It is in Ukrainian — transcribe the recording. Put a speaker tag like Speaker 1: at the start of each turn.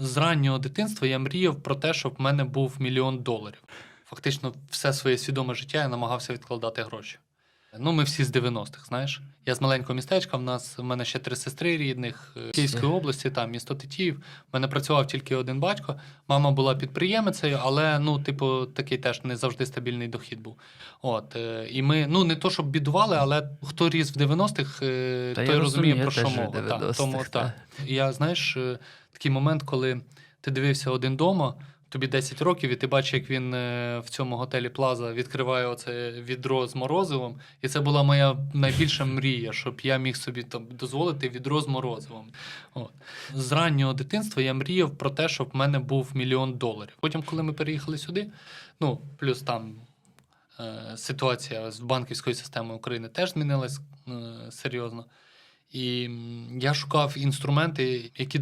Speaker 1: З раннього дитинства я мріяв про те, щоб в мене був мільйон доларів. Фактично, все своє свідоме життя я намагався відкладати гроші. Ну, ми всі з 90-х, знаєш. Я з маленького містечка, в нас в мене ще три сестри рідних е, Київської області, там місто Тетіїв. В мене працював тільки один батько. Мама була підприємицею, але ну, типу, такий теж не завжди стабільний дохід був. От е, і ми ну не то, щоб бідували, але хто ріс в 90-х, е,
Speaker 2: Та
Speaker 1: той розуміє, про що мова. Так, тому
Speaker 2: та.
Speaker 1: так. Я знаєш, такий момент, коли ти дивився один дома. Тобі 10 років, і ти бачиш, як він е, в цьому готелі Плаза відкриває оце відро з морозивом. І це була моя найбільша мрія, щоб я міг собі там дозволити відро з морозивом. От. З раннього дитинства я мріяв про те, щоб в мене був мільйон доларів. Потім, коли ми переїхали сюди, ну плюс там е, ситуація з банківською системою України теж змінилась е, серйозно. І я шукав інструменти, які